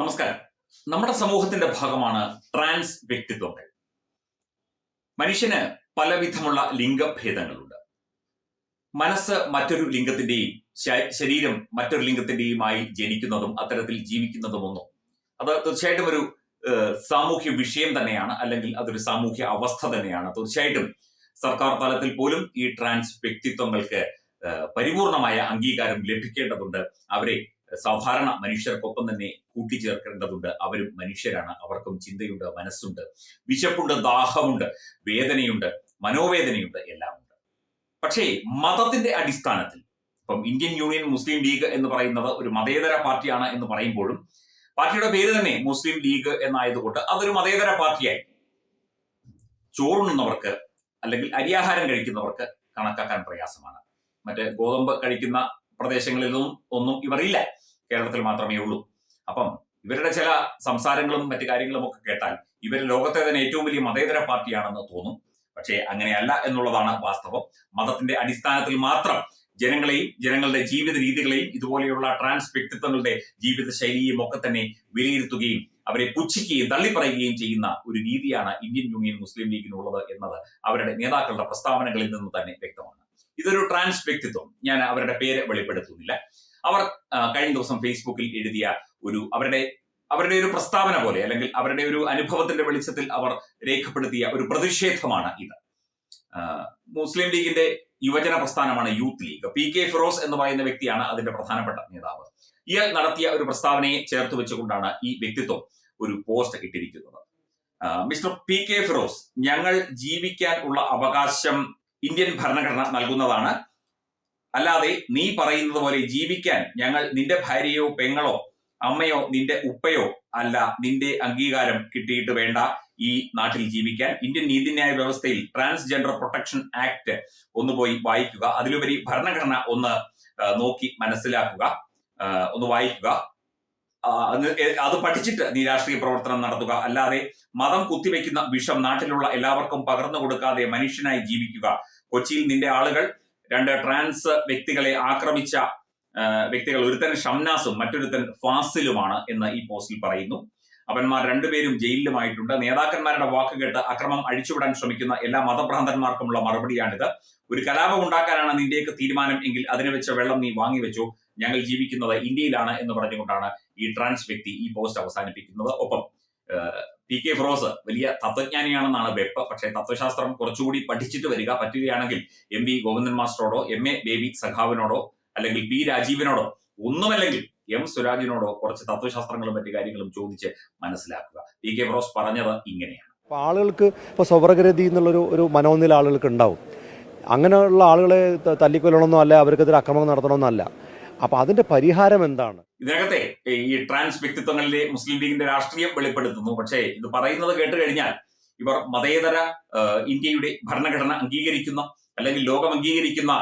നമസ്കാരം. നമ്മുടെ സമൂഹത്തിന്റെ ഭാഗമാണ് ട്രാൻസ് വ്യക്തിത്വങ്ങൾ മനുഷ്യന് പലവിധമുള്ള ലിംഗഭേദങ്ങളുണ്ട്. മനസ്സ് മറ്റൊരു ലിംഗത്തിന്റെയും ശരീരം മറ്റൊരു ലിംഗത്തിന്റെയുമായി ജനിക്കുന്നതും അത്തരത്തിൽ ജീവിക്കുന്നതും ഒന്നും അത് തീർച്ചയായിട്ടും ഒരു സാമൂഹ്യ വിഷയം തന്നെയാണ് അല്ലെങ്കിൽ അതൊരു സാമൂഹ്യ അവസ്ഥ തന്നെയാണ്. തീർച്ചയായിട്ടും സർക്കാർ തലത്തിൽ പോലും ഈ ട്രാൻസ് വ്യക്തിത്വങ്ങൾക്ക് പരിപൂർണമായ അംഗീകാരം ലഭിക്കേണ്ടതുണ്ട്. അവരെ സാധാരണ മനുഷ്യർക്കൊപ്പം തന്നെ കൂട്ടിച്ചേർക്കേണ്ടതുണ്ട്. അവരും മനുഷ്യരാണ്. അവർക്കും ചിന്തയുണ്ട് മനസ്സുണ്ട്. വിശപ്പുണ്ട് ദാഹമുണ്ട് വേദനയുണ്ട് മനോവേദനയുണ്ട് എല്ലാം ഉണ്ട് പക്ഷേ മതത്തിന്റെ അടിസ്ഥാനത്തിൽ ഇപ്പം ഇന്ത്യൻ യൂണിയൻ മുസ്ലിം ലീഗ് എന്ന് പറയുന്നത് ഒരു മതേതര പാർട്ടിയാണ് എന്ന് പറയുമ്പോഴും പാർട്ടിയുടെ പേര് തന്നെ മുസ്ലിം ലീഗ് എന്നായതുകൊണ്ട് അതൊരു മതേതര പാർട്ടിയായി. ചോറുണ്ണുന്നവർക്ക് അല്ലെങ്കിൽ അരിയാഹാരം കഴിക്കുന്നവർക്ക് കണക്കാക്കാൻ പ്രയാസമാണ്. മറ്റേ ഗോതമ്പ് കഴിക്കുന്ന പ്രദേശങ്ങളിലൊന്നും ഒന്നും ഇവർ ഇല്ല കേരളത്തിൽ മാത്രമേ ഉള്ളൂ. അപ്പം ഇവരുടെ ചില സംസാരങ്ങളും മറ്റു കാര്യങ്ങളും ഒക്കെ കേട്ടാൽ ഇവർ ലോകത്തെ തന്നെ ഏറ്റവും വലിയ മതേതര പാർട്ടിയാണെന്ന് തോന്നും. പക്ഷേ അങ്ങനെയല്ല എന്നുള്ളതാണ് വാസ്തവം. മതത്തിന്റെ അടിസ്ഥാനത്തിൽ മാത്രം ജനങ്ങളെയും ജനങ്ങളുടെ ജീവിത രീതികളെയും ഇതുപോലെയുള്ള ട്രാൻസ് വ്യക്തിത്വങ്ങളുടെ ജീവിത ശൈലിയും ഒക്കെ തന്നെ വിലയിരുത്തുകയും അവരെ പുച്ഛിക്കുകയും തള്ളിപ്പറയുകയും ചെയ്യുന്ന ഒരു രീതിയാണ് ഇന്ത്യൻ യൂണിയൻ മുസ്ലിം ലീഗിനുള്ളത് എന്നത് അവരുടെ നേതാക്കളുടെ പ്രസ്താവനകളിൽ നിന്ന് തന്നെ വ്യക്തമാണ്. ഇതൊരു ട്രാൻസ് വ്യക്തിത്വം. ഞാൻ അവരുടെ പേര് വെളിപ്പെടുത്തുന്നില്ല. അവർ കഴിഞ്ഞ ദിവസം ഫേസ്ബുക്കിൽ എഴുതിയ ഒരു അവരുടെ അവരുടെ ഒരു പ്രസ്താവന പോലെ അല്ലെങ്കിൽ അവരുടെ ഒരു അനുഭവത്തിന്റെ വെളിച്ചത്തിൽ അവർ രേഖപ്പെടുത്തിയ ഒരു പ്രതിഷേധമാണ് ഇത്. മുസ്ലിം ലീഗിന്റെ യുവജന പ്രസ്ഥാനമാണ് Youth League. P K Firoz എന്ന് പറയുന്ന വ്യക്തിയാണ് അതിന്റെ പ്രധാനപ്പെട്ട നേതാവ്. ഇയാൾ നടത്തിയ ഒരു പ്രസ്താവനയെ ചേർത്ത് വെച്ചുകൊണ്ടാണ് ഈ വ്യക്തിത്വം ഒരു പോസ്റ്റ് ഇട്ടിരിക്കുന്നത്. മിസ്റ്റർ പി കെ ഫിറോസ് ഞങ്ങൾ ജീവിക്കാൻ ഉള്ള അവകാശം ഇന്ത്യൻ ഭരണഘടന നൽകുന്നതാണ്. അല്ലാതെ നീ പറയുന്നത് പോലെ ജീവിക്കാൻ ഞങ്ങൾ നിന്റെ ഭാര്യയോ പെങ്ങളോ അമ്മയോ നിന്റെ ഉപ്പയോ അല്ല നിന്റെ അംഗീകാരം കിട്ടിയിട്ട് വേണ്ട ഈ നാട്ടിൽ ജീവിക്കാൻ. ഇന്ത്യൻ നീതിന്യായ വ്യവസ്ഥയിൽ ട്രാൻസ്ജെൻഡർ പ്രൊട്ടക്ഷൻ ആക്ട് ഒന്ന് പോയി വായിക്കുക. അതിലുപരി ഭരണഘടന ഒന്ന് നോക്കി മനസ്സിലാക്കുക. ഒന്ന് വായിക്കുക. അത് പഠിച്ചിട്ട് നീ രാഷ്ട്രീയ പ്രവർത്തനം നടത്തുക. അല്ലാതെ മതം കുത്തിവെക്കുന്ന വിഷം നാട്ടിലുള്ള എല്ലാവർക്കും പകർന്നു കൊടുക്കാതെ മനുഷ്യനായി ജീവിക്കുക. കൊച്ചിയിൽ നിന്റെ ആളുകൾ രണ്ട് ട്രാൻസ് വ്യക്തികളെ ആക്രമിച്ച വ്യക്തികൾ ഒരുത്തൻ ഷംനാസും മറ്റൊരുത്തൻ ഫാസിലുമാണ് എന്ന് ഈ പോസ്റ്റിൽ പറയുന്നു. അവന്മാർ രണ്ടുപേരും ജയിലിലുമായിട്ടുണ്ട്. നേതാക്കന്മാരുടെ വാക്ക് കേട്ട് അക്രമം അഴിച്ചുവിടാൻ ശ്രമിക്കുന്ന എല്ലാ മതഭ്രാന്തന്മാർക്കുമുള്ള മറുപടിയാണിത്. ഒരു കലാപം ഉണ്ടാക്കാനാണ് നിന്റെയൊക്കെ തീരുമാനം എങ്കിൽ അതിനെ വെച്ച വെള്ളം നീ വാങ്ങിവെച്ചു ഞങ്ങൾ ജീവിക്കുന്നത് ഇന്ത്യയിലാണ് എന്ന് പറഞ്ഞുകൊണ്ടാണ് ഈ ട്രാൻസ് വ്യക്തി ഈ പോസ്റ്റ് അവസാനിപ്പിക്കുന്നത്. ഒപ്പം പി കെ ഫിറോസ് വലിയ തത്വജ്ഞാനിയാണെന്നാണ് വെപ്പ്. പക്ഷേ തത്വശാസ്ത്രം കുറച്ചുകൂടി പഠിച്ചിട്ട് വരിക പറ്റുകയാണെങ്കിൽ എം വി ഗോവിന്ദൻ മാസ്റ്ററോടോ എം എ ബേബി സഖാവിനോടോ അല്ലെങ്കിൽ പി രാജീവിനോടോ ഒന്നുമല്ലെങ്കിൽ എം സുരാജിനോടോ കുറച്ച് തത്വശാസ്ത്രങ്ങളും മറ്റു കാര്യങ്ങളും ചോദിച്ച് മനസ്സിലാക്കുക. പി കെ ഫിറോസ് പറഞ്ഞത് ഇങ്ങനെയാണ്. അപ്പോൾ ആളുകൾക്ക് ഇപ്പോൾ സ്വവർഗരതി എന്നുള്ളൊരു ഒരു മനോനില ആളുകൾക്ക് ഉണ്ടാവും. അങ്ങനെയുള്ള ആളുകളെ തല്ലിക്കൊല്ലണമെന്നോ അല്ല അവർക്കെതിരെ അക്രമം നടത്തണമെന്നല്ല. അപ്പോൾ അതിന്റെ പരിഹാരം എന്താണ്? ഇതിനകത്തെ ഈ ട്രാൻസ് വ്യക്തിത്വങ്ങളിലെ മുസ്ലിം ലീഗിന്റെ രാഷ്ട്രീയം വെളിപ്പെടുത്തുന്നു. പക്ഷേ ഇത് പറയുന്നത് കേട്ട് കഴിഞ്ഞാൽ ഇവർ മതേതര ഇന്ത്യയുടെ ഭരണഘടന അംഗീകരിക്കുന്ന അല്ലെങ്കിൽ ലോകം അംഗീകരിക്കുന്ന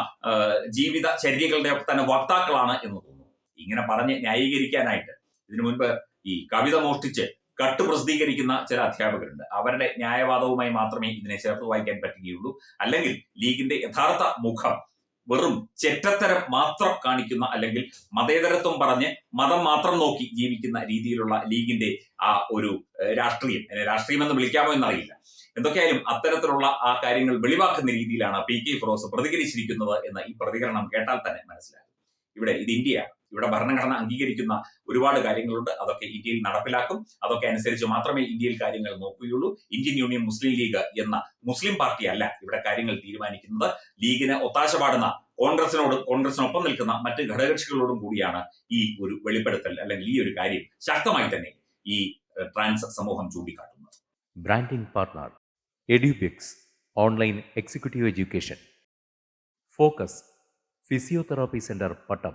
ജീവിത ചര്യകളുടെ തന്നെ വക്താക്കളാണ് എന്ന് തോന്നുന്നു. ഇങ്ങനെ പറഞ്ഞ് ന്യായീകരിക്കാനായിട്ട് ഇതിനു മുൻപ് ഈ കവിത മോഷ്ടിച്ച് കട്ട് പ്രസിദ്ധീകരിക്കുന്ന ചില അധ്യാപകരുണ്ട്. അവരുടെ ന്യായവാദവുമായി മാത്രമേ ഇതിനെ ചേർത്ത് വായിക്കാൻ പറ്റുകയുള്ളൂ. അല്ലെങ്കിൽ ലീഗിന്റെ യഥാർത്ഥ മുഖം വെറും ചെറ്റത്തരം മാത്രം കാണിക്കുന്ന അല്ലെങ്കിൽ മതേതരത്വം പറഞ്ഞ് മതം മാത്രം നോക്കി ജീവിക്കുന്ന രീതിയിലുള്ള ലീഗിന്റെ ആ ഒരു രാഷ്ട്രീയം. രാഷ്ട്രീയം എന്ന് വിളിക്കാമോ എന്നറിയില്ല. എന്തൊക്കെയായാലും അത്തരത്തിലുള്ള ആ കാര്യങ്ങൾ വെളിവാക്കുന്ന രീതിയിലാണ് പി കെ ഫിറോസ് പ്രതികരിച്ചിരിക്കുന്നത് എന്ന് ഈ പ്രതികരണം കേട്ടാൽ തന്നെ മനസ്സിലാകും. ഇവിടെ ഇത് ഇന്ത്യയാണ്. ഇവിടെ ഭരണഘടന അംഗീകരിക്കുന്ന ഒരുപാട് കാര്യങ്ങളുണ്ട്. അതൊക്കെ ഇന്ത്യയിൽ നടപ്പിലാക്കും. അതൊക്കെ അനുസരിച്ച് മാത്രമേ ഇന്ത്യയിൽ കാര്യങ്ങൾ നോക്കുകയുള്ളൂ. ഇന്ത്യൻ യൂണിയൻ മുസ്ലിം ലീഗ് എന്ന മുസ്ലിം പാർട്ടി അല്ല ഇവിടെ കാര്യങ്ങൾ തീരുമാനിക്കുന്നത്. ലീഗിന് ഒത്താശ പാടുന്ന കോൺഗ്രസിനോടും കോൺഗ്രസിനൊപ്പം നിൽക്കുന്ന മറ്റ് ഘടകകക്ഷികളോടും കൂടിയാണ് ഈ ഒരു വെളിപ്പെടുത്തൽ അല്ലെങ്കിൽ ഈ ഒരു കാര്യം ശക്തമായി തന്നെ ഈ ട്രാൻസ് സമൂഹം ചൂണ്ടിക്കാട്ടുന്നത്. Branding partner Edubix online executive education focus physiotherapy centre Pattom